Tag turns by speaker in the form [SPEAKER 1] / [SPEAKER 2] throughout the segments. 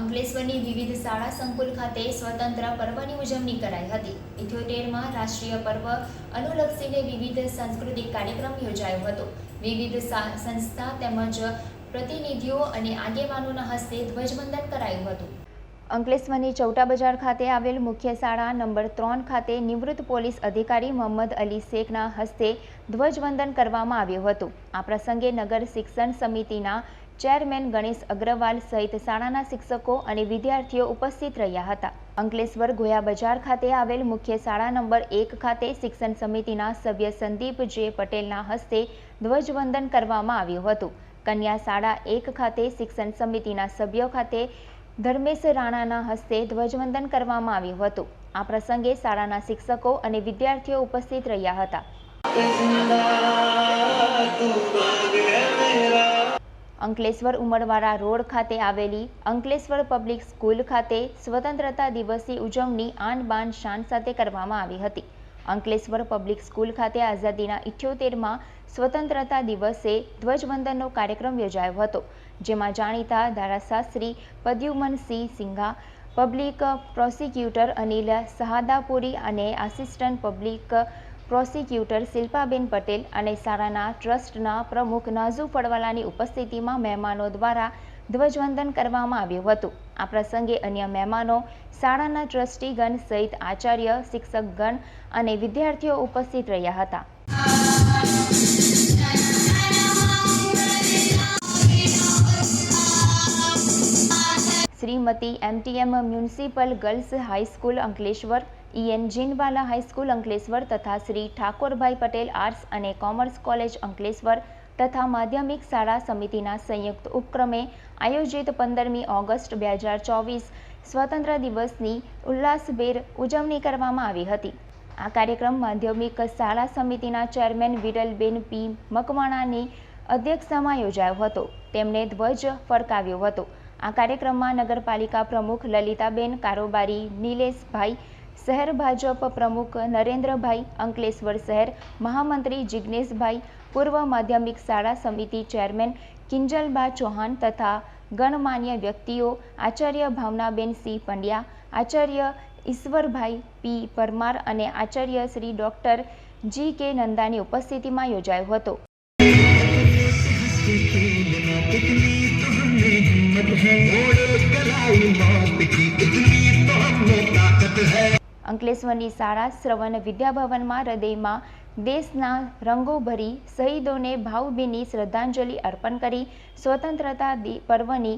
[SPEAKER 1] અંકલેશ્વરની વિવિધ શાળા સંકુલ ખાતે સ્વતંત્ર પર્વની ઉજવણી કરાઈ હતી. ઇથ્યોતેરમાં રાષ્ટ્રીય પર્વ અનુલક્ષીને વિવિધ સાંસ્કૃતિક કાર્યક્રમ યોજાયો હતો. વિવિધ સંસ્થા તેમજ પ્રતિનિધિઓ અને આગેવાનોના હસ્તે ધ્વજવંદન કરાયું હતું. અંકલેશ્વરની ચૌટા બજાર ખાતે આવેલ મુખ્ય શાળા નંબર ત્રણ ખાતે નિવૃત્ત પોલીસ અધિકારી મોહમ્મદ અલી શેખના હસ્તે ધ્વજવંદન કરવામાં આવ્યું હતું. આ પ્રસંગે નગર શિક્ષણ સમિતિના ચેરમેન ગણેશ અગ્રવાલ સહિત શાળાના શિક્ષકો અને વિદ્યાર્થીઓ ઉપસ્થિત રહ્યા હતા. અંકલેશ્વર ગોયા બજાર ખાતે આવેલ મુખ્ય શાળા નંબર એક ખાતે શિક્ષણ સમિતિના સભ્ય સંદીપ જે પટેલના હસ્તે ધ્વજવંદન કરવામાં આવ્યું હતું. કન્યા શાળા એક ખાતે શિક્ષણ સમિતિના સભ્યો ખાતે ધર્મેશ રાણાના હસ્તે ધ્વજવંદન કરવામાં આવ્યું હતું. આ પ્રસંગે શાળાના શિક્ષકો અને વિદ્યાર્થીઓ ઉપસ્થિત રહ્યા હતા. અંકલેશ્વર ઉમરવાડા રોડ ખાતે આવેલી અંકલેશ્વર પબ્લિક સ્કૂલ ખાતે સ્વતંત્રતા દિવસની ઉજવણી આન બાન શાન સાથે કરવામાં આવી હતી. અંકલેશ્વર પબ્લિક સ્કૂલ ખાતે આઝાદીના ઇઠ્યોતેરમાં સ્વતંત્રતા દિવસે ધ્વજવંદનનો કાર્યક્રમ યોજાયો હતો, જેમાં જાણીતા ધારાશાસ્ત્રી પદ્યુમનસિંહ સિંઘા, પબ્લિક પ્રોસિક્યુટર અનિલ સહાદાપુરી અને assistant public prosecutor Shilpaben Patel અને શાળાના ટ્રસ્ટના પ્રમુખ નાઝુ ફળવાલાની ઉપસ્થિતિમાં મહેમાનો દ્વારા ધ્વજવંદન કરવામાં આવ્યું હતું. આ પ્રસંગે અન્ય મહેમાનો, શાળાના ટ્રસ્ટીગણ સહિત આચાર્ય, શિક્ષકગણ અને વિદ્યાર્થીઓ ઉપસ્થિત રહ્યા હતા. Shrimati MTM municipal girls high school Ankleshwar EN Jinwala high school Ankleshwar તથા શ્રી ઠાકોરભાઈ પટેલ આર્ટ્સ અને કોમર્સ કોલેજ અંકલેશ્વર તથા માધ્યમિક શાળા સમિતિના સંયુક્ત ઉપક્રમે આયોજિત પંદરમી ઓગસ્ટ બે હજાર ચોવીસ સ્વતંત્ર દિવસની ઉલ્લાસભેર ઉજવણી કરવામાં આવી હતી. આ કાર્યક્રમ માધ્યમિક શાળા સમિતિના ચેરમેન વિરલબેન પી. મકવાણાની અધ્યક્ષતામાં યોજાયો હતો. તેમણે ધ્વજ ફરકાવ્યો હતો. આ કાર્યક્રમમાં નગરપાલિકા પ્રમુખ લલિતાબેન કારોબારી, નિલેશભાઈ શહેર ભાજપ પ્રમુખ નરેન્દ્રભાઈ અંકલેશ્વર શહેર, મહામંત્રી જિજ્ઞેશભાઈ પૂર્વ માધ્યમિક શાળા સમિતિ ચેરમેન કિંજલબા ચૌહાણ તથા ગણમાન્ય વ્યક્તિઓ, આચાર્ય ભાવનાબેન સિંહ પંડ્યા, આચાર્ય ઈશ્વરભાઈ પી પરમાર અને આચાર્ય શ્રી ડૉક્ટર જી કે નંદાની ઉપસ્થિતિમાં યોજાયો હતો. અંકલેશ્વરની શાળા શ્રવણ વિદ્યાભવનમાં હૃદયમાં દેશના રંગો ભરી શહીદોને ભાવભીની શ્રદ્ધાંજલિ અર્પણ કરી સ્વતંત્રતા પર્વની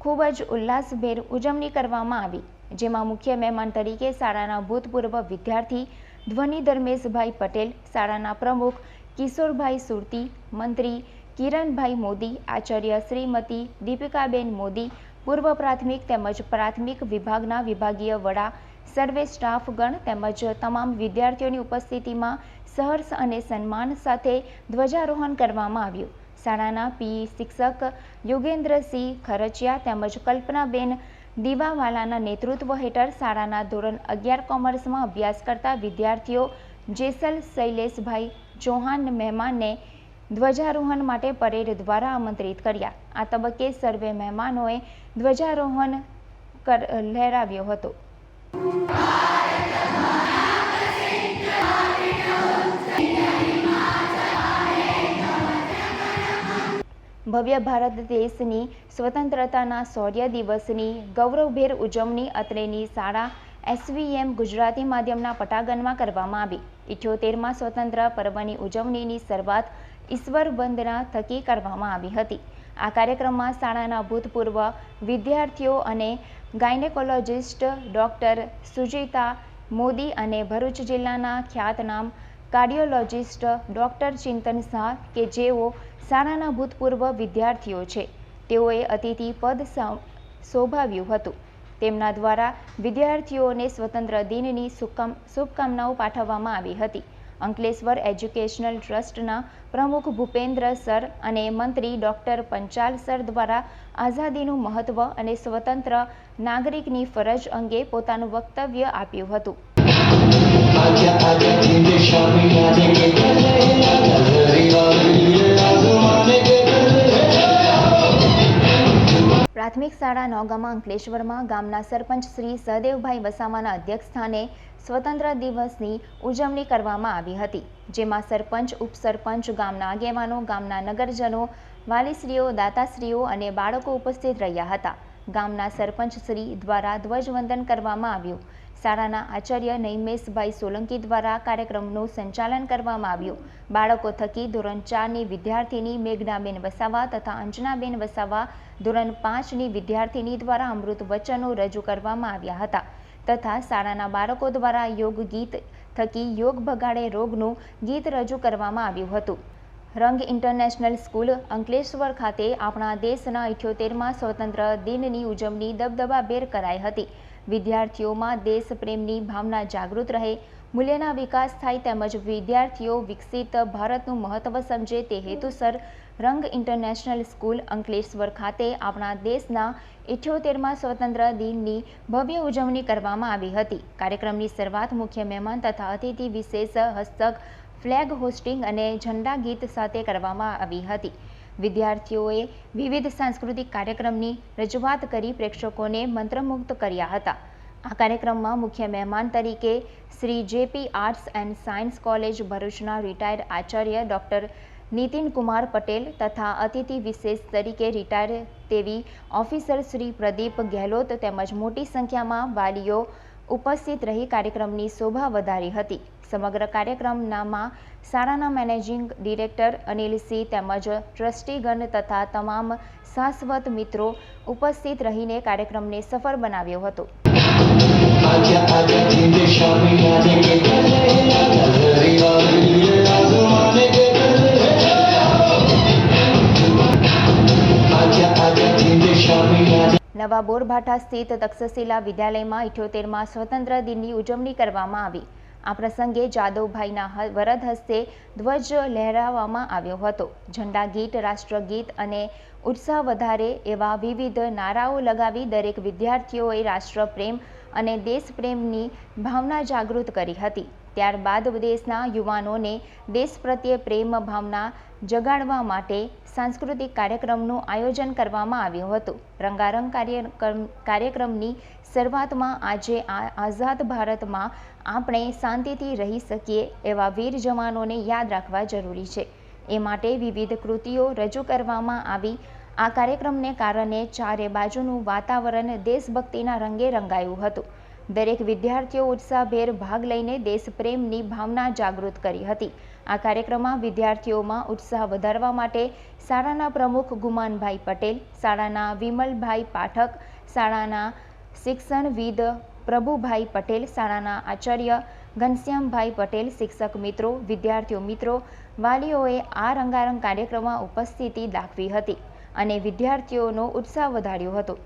[SPEAKER 1] ખૂબ જ ઉલ્લાસભેર ઉજવણી કરવામાં આવી, જેમાં મુખ્ય મહેમાન તરીકે શાળાના ભૂતપૂર્વ વિદ્યાર્થી ધ્વનિ ધર્મેશભાઈ પટેલ, શાળાના પ્રમુખ કિશોરભાઈ સુરતી, મંત્રી કિરણભાઈ મોદી, આચાર્ય શ્રીમતી દીપિકાબેન મોદી, પૂર્વ પ્રાથમિક તેમજ પ્રાથમિક વિભાગના વિભાગીય વડા સર્વે સ્ટાફગણ તેમજ તમામ વિદ્યાર્થીઓની ઉપસ્થિતિમાં સહર્ષ અને સન્માન સાથે ધ્વજારોહણ કરવામાં આવ્યું. શાળાના પીઈ શિક્ષક યોગેન્દ્રસિંહ ખરચિયા તેમજ કલ્પનાબેન દીવાવાલાના નેતૃત્વ હેઠળ શાળાના ધોરણ અગિયાર કોમર્સમાં અભ્યાસ કરતા વિદ્યાર્થીઓ જેસલ શૈલેષભાઈ ચૌહાણ મહેમાનને ધ્વજારોહણ માટે પરેડ દ્વારા આમંત્રિત કર્યા. આ તબક્કે સર્વે મહેમાનોએ ધ્વજારોહણ લહેરાવ્યો હતો. ભવ્ય ભારત દેશની સ્વતંત્રતાના શૌર્ય દિવસની ગૌરવભેર ઉજવણી અત્રેની શાળા એસવીએમ ગુજરાતી માધ્યમના પટાગનમાં કરવામાં આવી. ઇઠ્યોતેરમાં સ્વતંત્ર પર્વની ઉજવણીની શરૂઆત ઈશ્વર વંદના થકી કરવામાં આવી હતી. આ કાર્યક્રમમાં શાળાના ભૂતપૂર્વ વિદ્યાર્થીઓ અને ગાયનેકોલોજિસ્ટ ડૉક્ટર સુજીતા મોદી અને ભરૂચ જિલ્લાના ખ્યાતનામ કાર્ડિયોલોજિસ્ટ ડૉક્ટર ચિંતન શાહ કે જેઓ શાળાના ભૂતપૂર્વ વિદ્યાર્થીઓ છે. તેઓએ અતિથિ પદ શોભાવ્યું હતું. તેમના દ્વારા વિદ્યાર્થીઓને સ્વતંત્ર દિનની શુભકામનાઓ પાઠવવામાં આવી હતી. અંકલેશ્વર એજ્યુકેશનલ ટ્રસ્ટના પ્રમુખ ભૂપેન્દ્ર સર અને મંત્રી ડૉક્ટર પંચાલ સર દ્વારા આઝાદીનું મહત્વ અને સ્વતંત્ર નાગરિકની ફરજ અંગે પોતાનું વક્તવ્ય આપ્યું હતું. પ્રાથમિક શાળા નવગામા અંકલેશ્વરમાં ગામના સરપંચ શ્રી સહદેવભાઈ વસાવાના અધ્યક્ષસ્થાને સ્વતંત્ર દિવસની ઉજવણી કરવામાં આવી હતી, જેમાં સરપંચ, ઉપસરપંચ, ગામના આગેવાનો, ગામના નગરજનો, વાલીશ્રીઓ, દાતાશ્રીઓ અને બાળકો ઉપસ્થિત રહ્યા હતા. ગામના સરપંચ શ્રી દ્વારા ધ્વજવંદન કરવામાં આવ્યું. શાળાના આચાર્ય નૈમેશભાઈ સોલંકી દ્વારા કાર્યક્રમનું સંચાલન કરવામાં આવ્યું. બાળકો થકી ધોરણ ચારની વિદ્યાર્થીની મેઘનાબેન વસાવા તથા અંજનાબેન વસાવા ધોરણ પાંચની વિદ્યાર્થીની દ્વારા અમૃત વચનો રજૂ કરવામાં આવ્યા હતા તથા શાળાના બાળકો દ્વારા યોગ ગીત થકી યોગ ભગાડે રોગનું ગીત રજૂ કરવામાં આવ્યું હતું. રંગ ઇન્ટરનેશનલ સ્કૂલ અંકલેશ્વર ખાતે આપણા દેશના ઇઠ્યોતેરમાં સ્વતંત્ર દિનની ઉજવણી દબદબાભેર કરાઈ હતી. વિદ્યાર્થીઓમાં દેશ પ્રેમની ભાવના જાગૃત રહે, મૂલ્યના વિકાસ થાય તેમજ વિદ્યાર્થીઓ વિકસિત ભારતનું મહત્ત્વ સમજે તે હેતુસર રંગ ઇન્ટરનેશનલ સ્કૂલ અંકલેશ્વર ખાતે આપણા દેશના ઇઠ્યોતેરમાં સ્વતંત્ર દિનની ભવ્ય ઉજવણી કરવામાં આવી હતી. કાર્યક્રમની શરૂઆત મુખ્ય મહેમાન તથા અતિથિ વિશેષ હસ્તક ફ્લેગ હોસ્ટિંગ અને ઝંડા ગીત સાથે કરવામાં આવી હતી. વિદ્યાર્થીઓએ વિવિધ સાંસ્કૃતિક કાર્યક્રમની રજૂઆત કરી પ્રેક્ષકોને મંત્રમુગ્ધ કર્યા હતા. આ કાર્યક્રમમાં મુખ્ય મહેમાન તરીકે Shri JP arts and science college ભરૂચના રિટાયર્ડ આચાર્ય ડૉક્ટર નીતિન કુમાર પટેલ તથા અતિથિ વિશેષ તરીકે રિટાયર તેવી ઓફિસર શ્રી પ્રદીપ ગેહલોત તેમજ મોટી સંખ્યામાં વાલીઓ ઉપસ્થિત રહી કાર્યક્રમની શોભા વધારી હતી. સમગ્ર કાર્યક્રમનામાં શાળાના મેનેજિંગ ડિરેક્ટર અનિલ સિંહ તેમજ ટ્રસ્ટીગણ તથા તમામ શાશ્વત મિત્રો ઉપસ્થિત રહીને કાર્યક્રમને સફળ બનાવ્યો હતો. નવા બોરભાઠા સ્થિત તક્ષશિલા વિદ્યાલયમાં ઇઠ્યોતેરમાં સ્વતંત્ર દિનની ઉજવણી કરવામાં આવી. આ પ્રસંગે જાદવભાઈના વરદ હસ્તે ધ્વજ લહેરાવવામાં આવ્યો હતો. ઝંડા ગીત, રાષ્ટ્રગીત અને ઉત્સાહ વધારે એવા વિવિધ નારાઓ લગાવી દરેક વિદ્યાર્થીઓએ રાષ્ટ્રપ્રેમ અને દેશપ્રેમની ભાવના જાગૃત કરી હતી. ત્યારબાદ દેશના યુવાનોને દેશ પ્રત્યે પ્રેમ ભાવના જગાડવા માટે સાંસ્કૃતિક કાર્યક્રમનું આયોજન કરવામાં આવ્યું હતું. રંગારંગ કાર્યક્રમ, કાર્યક્રમની શરૂઆતમાં આજે આઝાદ ભારતમાં આપણે શાંતિથી રહી શકીએ એવા વીર જવાનોને યાદ રાખવા જરૂરી છે. એ માટે વિવિધ કૃતિઓ રજૂ કરવામાં આવી આ કાર્યક્રમને કારણે ચારે બાજુનું વાતાવરણ દેશભક્તિના રંગે રંગાયું હતું. દરેક વિદ્યાર્થીઓ ઉત્સાહભેર ભાગ લઈને દેશપ્રેમની ભાવના જાગૃત કરી હતી. આ કાર્યક્રમમાં વિદ્યાર્થીઓમાં ઉત્સાહ વધારવા માટે શાળાના પ્રમુખ ગુમાનભાઈ પટેલ, શાળાના વિમલભાઈ પાઠક, શાળાના શિક્ષણવિદ પ્રભુભાઈ પટેલ, શાળાના આચાર્ય ઘનશ્યામભાઈ પટેલ, શિક્ષક મિત્રો, વિદ્યાર્થીઓ મિત્રો, વાલીઓએ આ રંગારંગ કાર્યક્રમમાં ઉપસ્થિતિ દાખવી હતી. અને વિદ્યાર્થીઓનો ઉત્સાહ વધાર્યો હતો.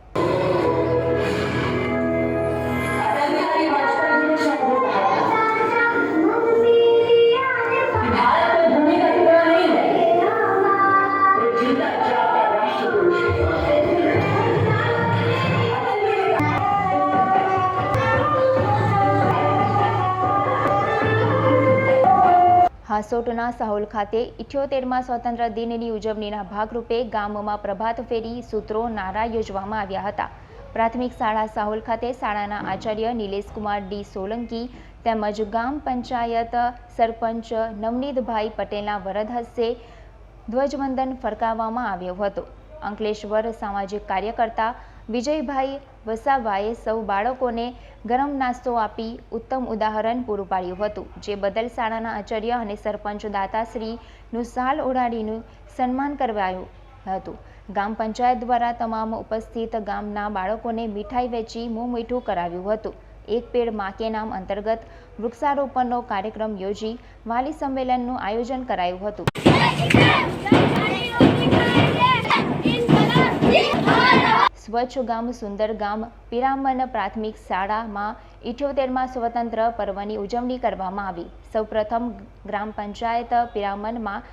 [SPEAKER 1] હાસોટના સાહોલ ખાતે ઇઠ્યોતેરમાં સ્વતંત્ર દિનની ઉજવણીના ભાગરૂપે ગામમાં પ્રભાત ફેરી સૂત્રો નારા યોજવામાં આવ્યા હતા. પ્રાથમિક શાળા સાહોલ ખાતે શાળાના આચાર્ય નિલેશકુમાર ડી સોલંકી તેમજ ગામ પંચાયત સરપંચ નવનીતભાઈ પટેલના વરદ હસ્તે ધ્વજવંદન ફરકાવવામાં આવ્યો હતો. અંકલેશ્વર સામાજિક કાર્યકર્તા વિજયભાઈ વસાવાએ સૌ બાળકોને ગરમ નાસ્તો આપી ઉત્તમ ઉદાહરણ પૂરું પાડ્યું હતું, જે બદલ શાળાના આચાર્ય અને સરપંચ દાતાશ્રીનું સાલ ઓઢાડીનું સન્માન કરવાયું હતું. ગામ પંચાયત દ્વારા તમામ ઉપસ્થિત ગામના બાળકોને મીઠાઈ વેચી મોં મીઠું કરાવ્યું હતું. એક પેડમાં નામ અંતર્ગત વૃક્ષારોપણનો કાર્યક્રમ યોજી વાલી સંમેલનનું આયોજન કરાયું હતું. સ્વચ્છ ગામ સુંદર ગામ પિરામન પ્રાથમિક શાળામાં ઇઠ્યોતેરમાં સ્વતંત્ર પર્વની ઉજવણી કરવામાં આવી. સૌપ્રથમ ગ્રામ પંચાયત પિરામનમાં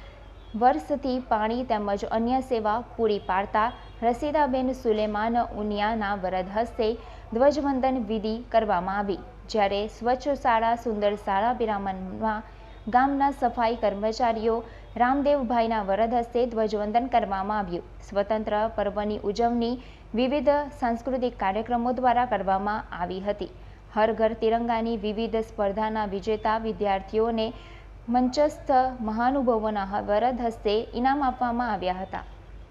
[SPEAKER 1] વર્ષથી પાણી તેમજ અન્ય સેવા પૂરી પાડતા રસીદાબેન સુલેમાન ઉનિયાના વરદ હસ્તે ધ્વજવંદન વિધિ કરવામાં આવી. જ્યારે સ્વચ્છ શાળા, સુંદર શાળા પિરામનમાં ગામના સફાઈ કર્મચારીઓ રામદેવભાઈના વરદ હસ્તે ધ્વજવંદન કરવામાં આવ્યું. સ્વતંત્ર પર્વની ઉજવણી વિવિધ સાંસ્કૃતિક કાર્યક્રમો દ્વારા કરવામાં આવી હતી. હર ઘર તિરંગાની વિવિધ સ્પર્ધાના વિજેતા વિદ્યાર્થીઓને મંચસ્થ મહાનુભાવોના વરદ હસ્તે ઇનામ આપવામાં આવ્યા હતા.